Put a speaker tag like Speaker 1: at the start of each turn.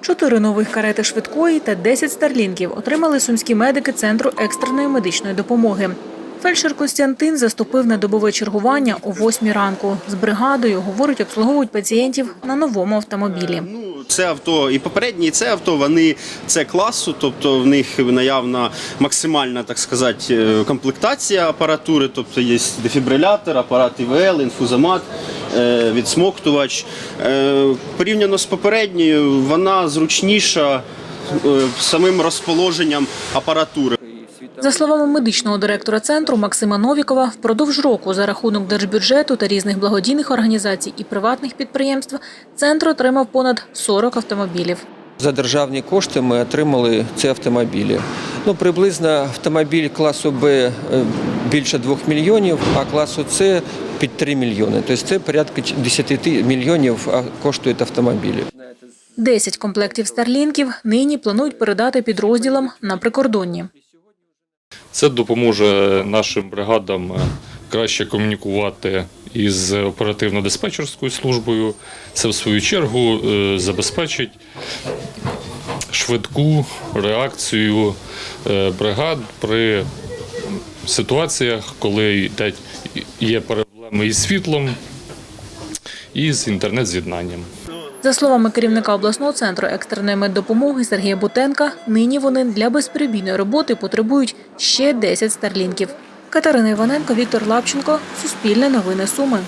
Speaker 1: Чотири нових карети швидкої та 10 старлінків отримали сумські медики центру екстреної медичної допомоги. Фельдшер Костянтин заступив на добове чергування о 8 ранку. З бригадою, говорить, обслуговують пацієнтів на новому автомобілі.
Speaker 2: Ну, це авто і попередні, і це авто вони це класу, тобто в них наявна максимальна, так сказати, е, комплектація апаратури, тобто є дефібрилятор, апарат ІВЛ, інфузомат, е, відсмоктувач. Е, Порівняно з попередньою, вона зручніша е, самим розположенням апаратури.
Speaker 1: За словами медичного директора центру Максима Новікова, впродовж року за рахунок держбюджету та різних благодійних організацій і приватних підприємств центр отримав понад 40 автомобілів.
Speaker 3: За державні кошти ми отримали ці автомобілі. Ну, приблизно автомобіль класу Б е, більше 2 мільйонів, а класу С під 3 мільйони. Тобто це порядка 10 мільйонів а, коштують автомобілі.
Speaker 1: 10 комплектів старлінків нині планують передати підрозділам на прикордонні.
Speaker 4: Це допоможе нашим бригадам е, краще комунікувати із оперативно-диспетчерською службою. Це, в свою чергу, е, забезпечить швидку реакцію е, бригад при ситуаціях, коли є проблеми із світлом і з інтернет-з'єднанням.
Speaker 1: За словами керівника обласного центру екстреної меддопомоги Сергія Бутенка, нині вони для безперебійної роботи потребують ще 10 старлінків. Катерина Іваненко, Віктор Лапченко, Суспільне новини Суми.